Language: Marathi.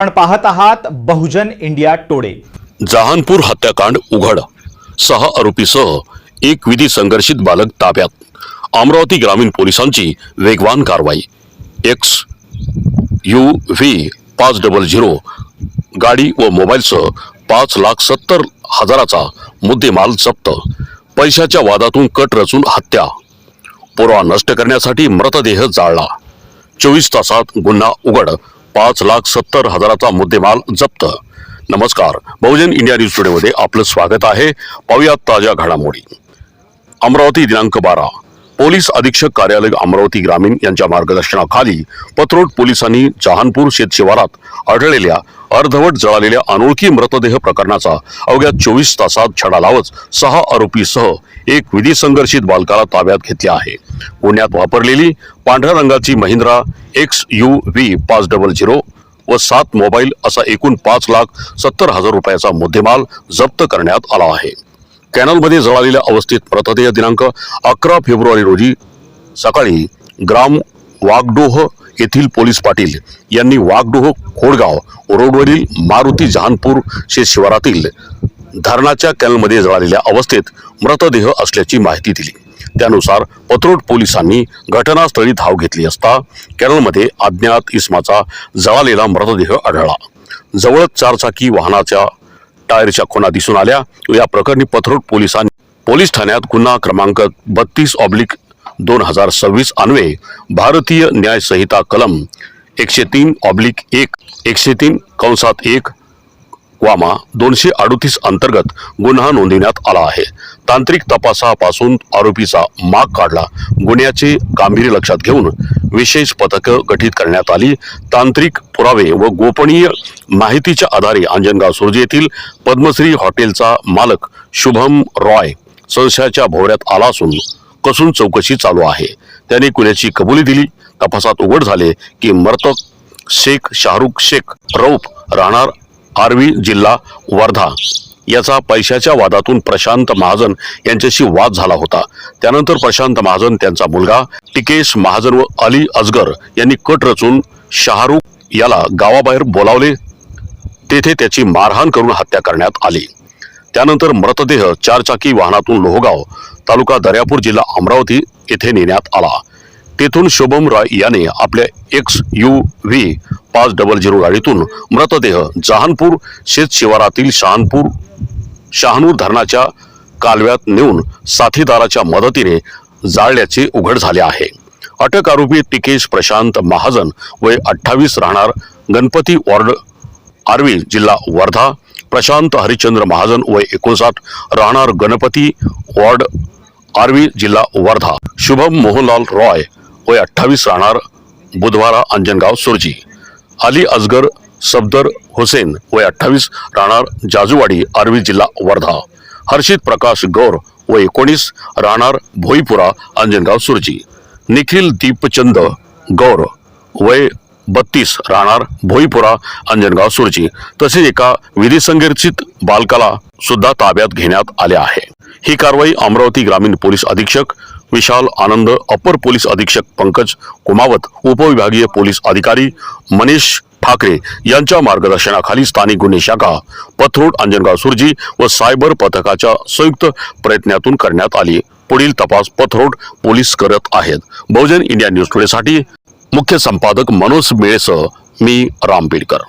आपण पाहत आहात बहुजन इंडिया टोडे. जहानपूर हत्याकांड उघड. सहा आरोपीसह एक विधी संघर्षित बालक ताब्यात. अमरावती ग्रामीण पोलिसांची वेगवान कारवाई. एक्स यू व्ही पाच डबल झिरो गाडी व मोबाईलसह पाच लाख सत्तर हजाराचा मुद्देमाल जप्त. पैशाच्या वादातून कट रचून हत्या. पुरावा नष्ट करण्यासाठी मृतदेह जाळला. चोवीस तासात गुन्हा उघड. पाच लाख सत्तर हजाराचा मुद्देमाल जप्त. नमस्कार बहुजन इंडिया न्यूज टुडेमध्ये आपलं स्वागत आहे. पाहुयात ताज्या घडामोडी. अमरावती दिनांक बारा. पोलीस अधीक्षक कार्यालय अमरावती ग्रामीण यांच्या मार्गदर्शनाखाली पत्रोट पोलिसांनी जहानपूर शेतशिवारात आढळलेल्या अर्धवट जळालेल्या अनोळखी मृतदेह प्रकरणाचा अवघ्या चोवीस तासात छडा लावत सहा आरोपीसह एक विधी संघर्षित बालकाला ताब्यात घेतले आहे. गुन्ह्यात वापरलेली पांढऱ्या रंगाची महिंद्रा एक्स यू व्ही पाच डबल झिरो व सात मोबाईल असा एकूण पाच लाख सत्तर हजार रुपयाचा मुद्देमाल जप्त करण्यात आला आहे. कॅनलमध्ये जळालेल्या अवस्थेत मृतदेह दिनांक अकरा फेब्रुवारी रोजी सकाळी ग्राम वाघडोह येथील पोलीस पाटील यांनी वाघडोह खोडगाव रोडवरील मारुती जहानपूर शे शिवारातील धरणाच्या कॅनलमध्ये जळालेल्या अवस्थेत मृतदेह असल्याची माहिती दिली. त्यानुसार पत्रोट पोलिसांनी घटनास्थळी धाव घेतली असता कॅनलमध्ये अज्ञात इस्माचा जळालेला मृतदेह आढळला. जवळच चारचाकी वाहनाच्या टायरच्या खुणा दिसून आल्या. या प्रकरणी पथरोड पोलिसांनी पोलीस ठाण्यात गुन्हा क्रमांक बत्तीस ऑब्लिक दोन हजार सव्वीस अन्वे भारतीय न्याय संहिता कलम एकशे तीन ऑब्लिक एक एकशे तीन कंसात एक वामा दोनशे अडोतीस अंतर्गत गुन्हा नोंदविण्यात आला आहे. तांत्रिक तपासापासून आरोपीचा माग काढला. गुन्ह्याचे गांभीर्य लक्षात घेऊन विशेष पथकं गठीत करण्यात आली. तांत्रिक पुरावे व गोपनीय माहितीच्या आधारे अंजनगाव सुरजी येथील पद्मश्री हॉटेलचा मालक शुभम रॉय संशयाच्या भोवऱ्यात आला असून कसून चौकशी चालू आहे. त्याने गुन्ह्याची कबुली दिली. तपासात उघड झाले की मर्तक शेख शाहरुख शेख रौफ राहणार आर्वी जिल्हा वर्धा. याचा पैशाच्या वादातून प्रशांत महाजन यांच्याशी वाद झाला होता. त्यानंतर प्रशांत महाजन त्यांचा मुलगा टिकेश महाजन व अली अजगर यांनी कट रचून शाहरुख याला गावाबाहेर बोलावले. तेथे त्याची मारहाण करून हत्या करण्यात आली. त्यानंतर मृतदेह चारचाकी वाहनातून लोहगाव तालुका दर्यापूर जिल्हा अमरावती येथे नेण्यात आला. तेथून शुभम राय याने आपल्या एक्स यू व्ही पाच डबल झिरो गाडीतून मृतदेह जहानपूर शेत शिवारातील शहानपूर शहानूर धरणाच्या कालव्यात नेऊन साथीदाराच्या मदतीने जाळल्याचे उघड झाले आहे. अटक आरोपी टिकेश प्रशांत महाजन वय अठ्ठावीस राहणार गणपती वॉर्ड आर्वी जिल्हा वर्धा प्रशांत हरिचंद्र महाजन वय एकोणसाठ राहणार गणपती वॉर्ड आर्वी जिल्हा वर्धा. शुभम मोहनलाल रॉय वय अठ्ठावीस राहणार बुधवारा अंजनगाव सुरजी. अली अजगर सफदर हुसेन वय अठ्ठावीस राहणार जाजूवाडी आर्वी जिल्हा वर्धा. हर्षित प्रकाश गौर व एकोणीस राहणार भोईपुरा अंजनगाव सुरजी. निखिल दीपचंद गौर वय बत्तीस राहणार भोईपुरा अंजनगाव सुरजी. तसेच एका विधिसंगीर्चित बालकाला सुद्धा ताब्यात घेण्यात आले आहे. ही कारवाई अमरावती ग्रामीण पोलीस अधीक्षक विशाल आनंद अपर पोलीस अधीक्षक पंकज कुमावत उपविभागीय पोलीस अधिकारी मनीष ठाकरे यांच्या मार्गदर्शनाखाली स्थानिक गुन्हे शाखा पथरोड अंजनगाव सुरजी व सायबर पथकाच्या संयुक्त प्रयत्नातून करण्यात आली. पुढील तपास पथरोड पोलीस करत आहेत. बहुजन इंडिया न्यूज टुडेसाठी मुख्य संपादक मनोज मेळेसह मी राम बेडकर